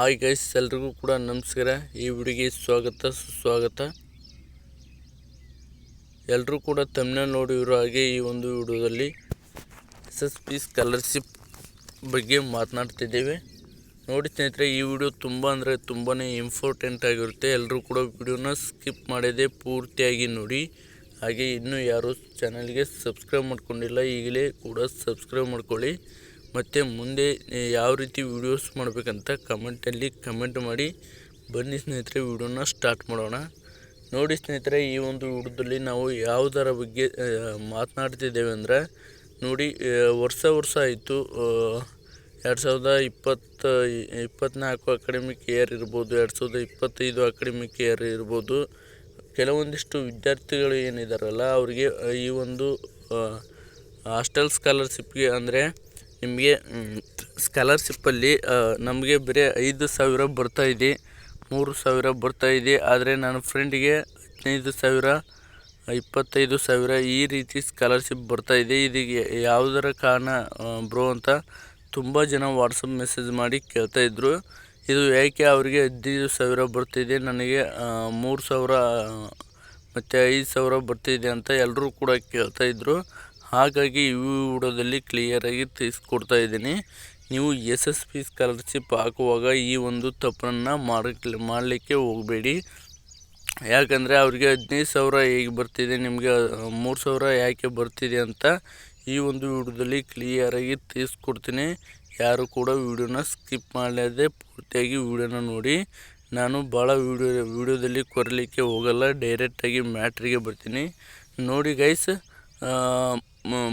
Hi guys ಎಲ್ರಿಗೂ ಕೂಡ ನಮಸ್ಕಾರ. ಈ ವಿಡಿಯೋಗೆ ಸ್ವಾಗತ, ಸುಸ್ವಾಗತ. ಎಲ್ಲರೂ ಕೂಡ ತಮ್ಮನ್ನ ನೋಡಿರೋ ಹಾಗೆ ಈ ಒಂದು ವಿಡಿಯೋದಲ್ಲಿ ಎಸ್ ಎಸ್ ಪಿ ಸ್ಕಾಲರ್ಶಿಪ್ ಬಗ್ಗೆ ಮಾತನಾಡ್ತಿದ್ದೇವೆ. ನೋಡಿ ಸ್ನೇಹಿತರೆ, ಈ ವಿಡಿಯೋ ತುಂಬ ಅಂದರೆ ತುಂಬಾ ಇಂಪಾರ್ಟೆಂಟ್ ಆಗಿರುತ್ತೆ. ಎಲ್ಲರೂ ಕೂಡ ವಿಡಿಯೋನ ಸ್ಕಿಪ್ ಮಾಡಿದೆ ಪೂರ್ತಿಯಾಗಿ ನೋಡಿ. ಹಾಗೆ ಇನ್ನೂ ಯಾರು ಚಾನಲ್ಗೆ ಸಬ್ಸ್ಕ್ರೈಬ್ ಮಾಡ್ಕೊಂಡಿಲ್ಲ, ಈಗಲೇ ಕೂಡ ಸಬ್ಸ್ಕ್ರೈಬ್ ಮಾಡ್ಕೊಳ್ಳಿ. ಮತ್ತು ಮುಂದೆ ಯಾವ ರೀತಿ ವೀಡಿಯೋಸ್ ಮಾಡಬೇಕಂತ ಕಮೆಂಟಲ್ಲಿ ಕಮೆಂಟ್ ಮಾಡಿ. ಬನ್ನಿ ಸ್ನೇಹಿತರೆ, ವಿಡಿಯೋನ ಸ್ಟಾರ್ಟ್ ಮಾಡೋಣ. ನೋಡಿ ಸ್ನೇಹಿತರೆ, ಈ ಒಂದು ವಿಡಿಯೋದಲ್ಲಿ ನಾವು ಯಾವುದರ ಬಗ್ಗೆ ಮಾತನಾಡ್ತಿದ್ದೇವೆ ಅಂದರೆ, ನೋಡಿ ವರ್ಷ ವರ್ಷ ಆಯಿತು ಎರಡು ಸಾವಿರದ ಇಪ್ಪತ್ತ ಇಪ್ಪತ್ತ್ನಾಲ್ಕು ಅಕಾಡೆಮಿಕ್ ಇಯರ್ ಇರ್ಬೋದು, ಎರಡು ಸಾವಿರದ ಇಪ್ಪತ್ತೈದು ಅಕಾಡೆಮಿಕ್ ಇಯರ್ ಇರ್ಬೋದು. ಕೆಲವೊಂದಿಷ್ಟು ವಿದ್ಯಾರ್ಥಿಗಳು ಏನಿದಾರಲ್ಲ, ಅವರಿಗೆ ಈ ಒಂದು ಹಾಸ್ಟೆಲ್ ಸ್ಕಾಲರ್ಶಿಪ್ಗೆ ಅಂದರೆ ನಿಮಗೆ ಸ್ಕಾಲರ್ಶಿಪ್ಪಲ್ಲಿ ನಮಗೆ ಬರೀ ಐದು ಸಾವಿರ ಬರ್ತಾಯಿದೆ ಮೂರು ಸಾವಿರ ಬರ್ತಾಯಿದೆ ಆದರೆ ನನ್ನ ಫ್ರೆಂಡಿಗೆ ಹದಿನೈದು ಸಾವಿರ, ಇಪ್ಪತ್ತೈದು ಸಾವಿರ ಈ ರೀತಿ ಸ್ಕಾಲರ್ಶಿಪ್ ಬರ್ತಾಯಿದೆ ಇದಕ್ಕೆ ಯಾವುದರ ಕಾರಣ ಬ್ರೋ ಅಂತ ತುಂಬ ಜನ ವಾಟ್ಸಪ್ ಮೆಸೇಜ್ ಮಾಡಿ ಕೇಳ್ತಾಯಿದ್ರು ಇದು ಯಾಕೆ ಅವರಿಗೆ ಹದಿನೈದು ಸಾವಿರ ಬರ್ತಿದೆ, ನನಗೆ ಮೂರು ಸಾವಿರ ಮತ್ತು ಐದು ಸಾವಿರ ಬರ್ತಿದೆ ಅಂತ ಎಲ್ಲರೂ ಕೂಡ ಕೇಳ್ತಾಯಿದ್ರು ಹಾಗಾಗಿ ಈ ವಿಡಿಯೋದಲ್ಲಿ ಕ್ಲಿಯರಾಗಿ ತಿಳಿಸ್ಕೊಡ್ತಾ ಇದ್ದೀನಿ. ನೀವು ಎಸ್ ಎಸ್ ಪಿ ಸ್ಕಾಲರ್ಶಿಪ್ ಹಾಕುವಾಗ ಈ ಒಂದು ತಪ್ಪನ್ನು ಮಾಡಕ್ಕೆ ಮಾಡಲಿಕ್ಕೆ ಹೋಗಬೇಡಿ. ಯಾಕಂದರೆ ಅವ್ರಿಗೆ ಹದಿನೈದು ಸಾವಿರ ಹೇಗೆ ಬರ್ತಿದೆ, ನಿಮಗೆ ಮೂರು ಸಾವಿರ ಯಾಕೆ ಬರ್ತಿದೆ ಅಂತ ಈ ಒಂದು ವಿಡಿಯೋದಲ್ಲಿ ಕ್ಲಿಯರಾಗಿ ತಿಳಿಸ್ಕೊಡ್ತೀನಿ. ಯಾರು ಕೂಡ ವಿಡಿಯೋನ ಸ್ಕಿಪ್ ಮಾಡದೆ ಪೂರ್ತಿಯಾಗಿ ವಿಡಿಯೋನ ನೋಡಿ. ನಾನು ಭಾಳ ವಿಡಿಯೋ, ವಿಡಿಯೋದಲ್ಲಿ ಕೊರಲಿಕ್ಕೆ ಹೋಗಲ್ಲ ಡೈರೆಕ್ಟಾಗಿ ಮ್ಯಾಟ್ರಿಗೆ ಬರ್ತೀನಿ. ನೋಡಿ ಗೈಸ್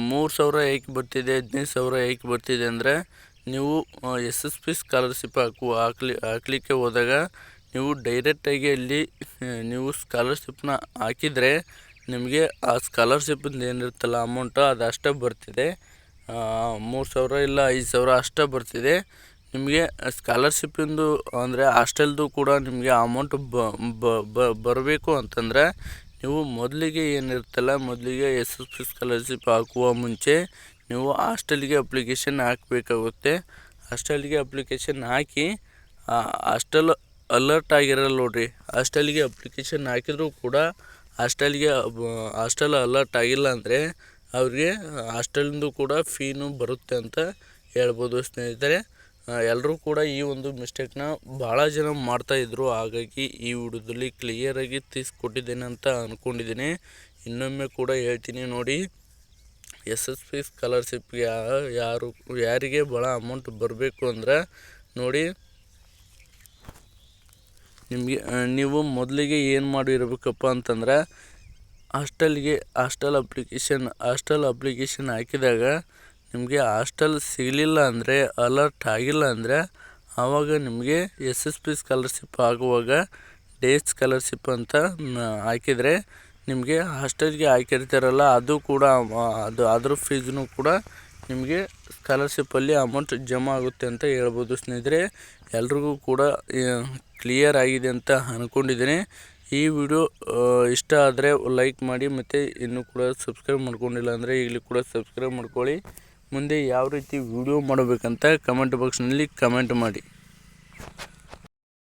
ಮೂರು ಸಾವಿರ ಏಕೆ ಬರ್ತಿದೆ, ಹದಿನೈದು ಸಾವಿರ ಏಕೆ ಬರ್ತಿದೆ ಅಂದರೆ ನೀವು ಎಸ್ ಎಸ್ ಪಿ ಸ್ಕಾಲರ್ಶಿಪ್ ಹಾಕು, ಹಾಕ್ಲಿ, ಹಾಕ್ಲಿಕ್ಕೆ ಹೋದಾಗ ನೀವು ಡೈರೆಕ್ಟಾಗಿ ಅಲ್ಲಿ ನೀವು ಸ್ಕಾಲರ್ಶಿಪ್ನ ಹಾಕಿದರೆ ನಿಮಗೆ ಆ ಸ್ಕಾಲರ್ಶಿಪ್ಪಿಂದ ಏನಿರುತ್ತಲ್ಲ ಅಮೌಂಟು ಅದು ಅಷ್ಟೇ ಬರ್ತಿದೆ. ಮೂರು ಸಾವಿರ ಇಲ್ಲ, ಐದು ಸಾವಿರ ಅಷ್ಟೇ ಬರ್ತಿದೆ. ನಿಮಗೆ ಸ್ಕಾಲರ್ಶಿಪ್ಪಿಂದು ಅಂದರೆ ಹಾಸ್ಟೆಲ್ದು ಕೂಡ ನಿಮಗೆ ಅಮೌಂಟ್ ಬರಬೇಕು ಅಂತಂದರೆ ನೀವು ಮೊದಲಿಗೆ ಏನಿರುತ್ತಲ್ಲ, ಮೊದಲಿಗೆ ಎಸ್ ಎಸ್ ಪಿ ಸ್ಕಾಲರ್ಶಿಪ್ ಹಾಕುವ ಮುಂಚೆ ನೀವು ಹಾಸ್ಟೆಲ್ಗೆ ಅಪ್ಲಿಕೇಶನ್ ಹಾಕಬೇಕಾಗುತ್ತೆ. ಹಾಸ್ಟೆಲ್ಗೆ ಅಪ್ಲಿಕೇಶನ್ ಹಾಕಿ ಹಾಸ್ಟೆಲ್ ಅಲರ್ಟ್ ಆಗಿರಲ್ಲ ನೋಡಿರಿ, ಹಾಸ್ಟೆಲ್ಗೆ ಅಪ್ಲಿಕೇಶನ್ ಹಾಕಿದರೂ ಕೂಡ ಹಾಸ್ಟೆಲ್ಗೆ ಹಾಸ್ಟೆಲ್ ಅಲರ್ಟ್ ಆಗಿಲ್ಲ ಅಂದರೆ ಅವ್ರಿಗೆ ಹಾಸ್ಟೆಲಿಂದು ಕೂಡ ಫೀನು ಬರುತ್ತೆ ಅಂತ ಹೇಳ್ಬೋದು ಸ್ನೇಹಿತರೆ. ಎಲ್ಲರೂ ಕೂಡ ಈ ಒಂದು ಮಿಸ್ಟೇಕ್ನ ಭಾಳ ಜನ ಮಾಡ್ತಾಯಿದ್ರು ಹಾಗಾಗಿ ಈ ವಿಡಿಯೋದಲ್ಲಿ ಕ್ಲಿಯರಾಗಿ ತಿಳಿಸ್ಕೊಟ್ಟಿದ್ದೇನೆ ಅಂತ ಅಂದ್ಕೊಂಡಿದ್ದೀನಿ ಇನ್ನೊಮ್ಮೆ ಕೂಡ ಹೇಳ್ತೀನಿ ನೋಡಿ ಎಸ್ ಎಸ್ ಪಿ ಸ್ಕಾಲರ್ಶಿಪ್ಗೆ ಯಾರು, ಯಾರಿಗೆ ಭಾಳ ಅಮೌಂಟ್ ಬರಬೇಕು ಅಂದ್ರೆ ನೋಡಿ, ನಿಮಗೆ ನೀವು ಮೊದಲಿಗೆ ಏನು ಮಾಡಿರಬೇಕಪ್ಪ ಅಂತಂದ್ರೆ ಹಾಸ್ಟೆಲ್ಗೆ ಹಾಸ್ಟೆಲ್ ಅಪ್ಲಿಕೇಶನ್ ಹಾಸ್ಟೆಲ್ ಅಪ್ಲಿಕೇಶನ್ ಹಾಕಿದಾಗ ನಿಮಗೆ ಹಾಸ್ಟೆಲ್ ಸಿಗಲಿಲ್ಲ ಅಂದರೆ ಅಲರ್ಟ್ ಆಗಿಲ್ಲ ಅಂದರೆ, ಆವಾಗ ನಿಮಗೆ ಎಸ್ ಎಸ್ ಪಿ ಸ್ಕಾಲರ್ಶಿಪ್ ಆಗುವಾಗ ಡೇ ಸ್ಕಾಲರ್ಶಿಪ್ ಅಂತ ಹಾಕಿದರೆ ನಿಮಗೆ ಹಾಸ್ಟೆಲ್ಗೆ ಹಾಕಿರ್ತಾರಲ್ಲ, ಅದು ಕೂಡ ಅದು ಅದ್ರ ಫೀಸ್ನು ಕೂಡ ನಿಮಗೆ ಸ್ಕಾಲರ್ಶಿಪ್ಪಲ್ಲಿ ಅಮೌಂಟ್ ಜಮಾ ಆಗುತ್ತೆ ಅಂತ ಹೇಳ್ಬೋದು. ಸ್ನೇಹಿತರೆ, ಎಲ್ರಿಗೂ ಕೂಡ ಕ್ಲಿಯರ್ ಆಗಿದೆ ಅಂತ ಅಂದ್ಕೊಂಡಿದ್ದೀನಿ ಈ ವಿಡಿಯೋ ಇಷ್ಟ ಆದರೆ ಲೈಕ್ ಮಾಡಿ ಮತ್ತು ಇನ್ನೂ ಕೂಡ ಸಬ್ಸ್ಕ್ರೈಬ್ ಮಾಡ್ಕೊಂಡಿಲ್ಲ ಅಂದರೆ ಈಗಲೂ ಕೂಡ ಸಬ್ಸ್ಕ್ರೈಬ್ ಮಾಡ್ಕೊಳ್ಳಿ. ಮುಂದೆ ಯಾವ ರೀತಿ ವಿಡಿಯೋ ಮಾಡಬೇಕಂತ ಕಮೆಂಟ್ ಬಾಕ್ಸ್ನಲ್ಲಿ ಕಮೆಂಟ್ ಮಾಡಿ.